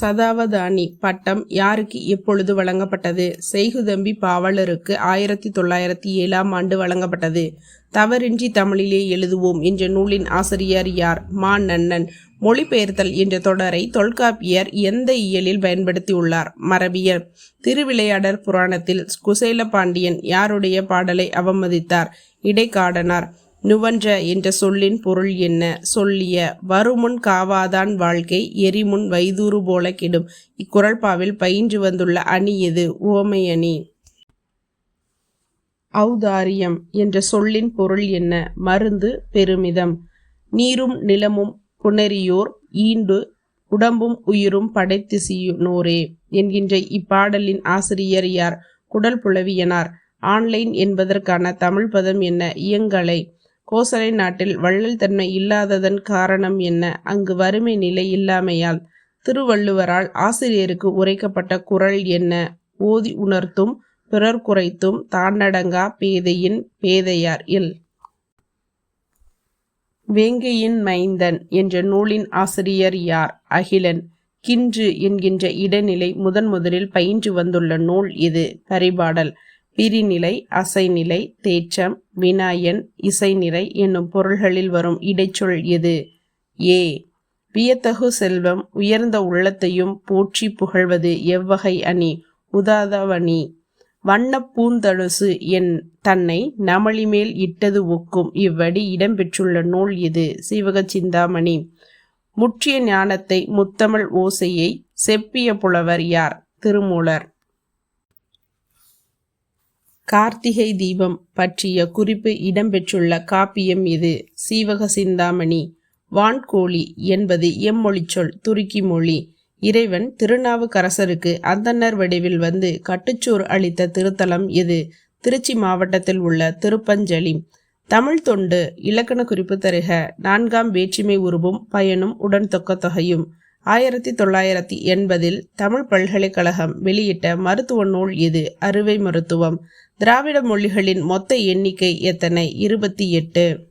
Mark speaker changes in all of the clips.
Speaker 1: சதாவதானி பட்டம் யாருக்கு எப்பொழுது வழங்கப்பட்டது? செய்குதம்பி பாவலருக்கு ஆயிரத்தி தொள்ளாயிரத்தி ஏழாம் ஆண்டு வழங்கப்பட்டது. தவறின்றி தமிழிலே எழுதுவோம் என்ற நூலின் ஆசிரியர் யார்? மா. நன்னன். மொழிபெயர்த்தல் என்ற தொடரை தொல்காப்பியர் எந்த இயலில் பயன்படுத்தியுள்ளார்? மரபியல் திருவிளையாடற் புராணத்தில் குசேல பாண்டியன் யாருடைய பாடலை அவமதித்தார்? இடைக்காடனார். நுவன்ற என்ற சொல்லின் பொருள் என்ன? சொல்லிய வருமுன் காவாதான் வாழ்க்கை எரிமுன் வைதூறு போல கெடும் இக்குரல்பாவில் பயின்று வந்துள்ள அணி எது? உவமை அணி. ஔதாரியம் என்ற சொல்லின் பொருள் என்ன? மருந்து பெருமிதம். நீரும் நிலமும் புணரியோர் ஈண்டு உடம்பும் உயிரும் படைத்திசியுனோரே என்கின்ற இப்பாடலின் ஆசிரியர் யார்? குடல் புலவியனார் ஆன்லைன் என்பதற்கான தமிழ் பதம் என்ன? இயங்கலை. கோசலை நாட்டில் வள்ளல் தன்மை இல்லாததன் காரணம் என்ன? அங்கு வறுமை நிலை இல்லாமையால் திருவள்ளுவரால் ஆசிரியருக்கு உரைக்கப்பட்ட குரல் என்ன? ஓதி உணர்த்தும் பிறர் குறைத்தும் தாண்டடங்கா பேதையின் பேதையார் இல். வேங்கையின் மைந்தன் என்ற நூலின் ஆசிரியர் யார்? அகிலன். கின்று என்கின்ற இடைநிலை முதன் முதலில் பயின்று வந்துள்ள நூல் இது. பரிபாடல். பிரிநிலை அசைநிலை தேற்றம் வினாயன் இசைநிறை என்னும் பொருள்களில் வரும் இடைச்சொல் எது? ஏ. வியத்தகு செல்வம் உயர்ந்த உள்ளத்தையும் போற்றி புகழ்வது எவ்வகை அணி? உதாதவணி. வண்ண பூந்தழுசு என் தன்னை நமளிமேல் இட்டது ஒக்கும். இவ்வடி இடம்பெற்றுள்ள நூல் இது சீவக சிந்தாமணி. முற்றிய ஞானத்தை முத்தமிழ் ஓசையை செப்பிய புலவர் யார்? திருமூலர். கார்த்திகை தீபம் பற்றிய குறிப்பு இடம்பெற்றுள்ள காப்பியம் இது. சீவக சிந்தாமணி வான்கோழி என்பது எம்மொழிச்சொல் துருக்கி மொழி. இறைவன் திருநாவுக்கரசருக்கு அந்தனர் வடிவில் வந்து கட்டுச்சோர் அளித்த திருத்தலம் இது. திருச்சி மாவட்டத்தில் உள்ள திருப்பஞ்சலி. தமிழ் தொண்டு இலக்கண குறிப்பு தருக. நான்காம் வேற்றுமை உருவும் பயனும் உடன் தொக்க தொகையும். ஆயிரத்தி தொள்ளாயிரத்தி எண்பதில் தமிழ் பல்கலைக்கழகம் வெளியிட்ட மருத்துவ நூல் இது அறுவை மருத்துவம். திராவிட மொழிகளின் மொத்த எண்ணிக்கை எத்தனை? இருபத்தி எட்டு.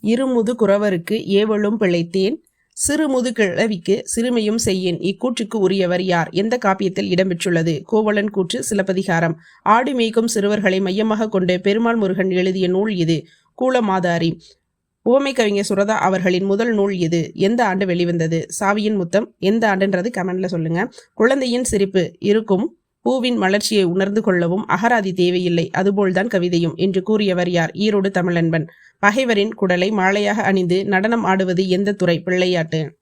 Speaker 1: இருமுது குறவருக்கு ஏவலும் பிழைத்தேன். சிறுமுது கிழவிக்கு சிறுமையும் செய்யேன். இக்கூற்றுக்கு உரியவர் யார்? எந்த காப்பியத்தில் இடம்பெற்றுள்ளது? கோவலன் கூற்று சிலப்பதிகாரம். ஆடு மேய்க்கும் சிறுவர்களை மையமாக கொண்டு பெருமாள் முருகன் எழுதிய நூல் இது. கூலமாதாரி ஓமை கவிஞர் சுரதா அவர்களின் முதல் நூல் இது. எந்த ஆண்டு வெளிவந்தது? சாவியின் முத்தம் எந்த ஆண்டுன்றது கமெண்ட்ல சொல்லுங்க. குழந்தையின் சிரிப்பு இருக்கும். பூவின் மலர்ச்சியை உணர்ந்து கொள்ளவும் அகராதி தேவையில்லை. அதுபோல்தான் கவிதையும். என்று கூறியவர் யார்? ஈரோடு தமிழன்பன். பகைவரின் குடலை மாலையாக அணிந்து நடனம் ஆடுவது எந்த துறை? பிள்ளையாட்டு.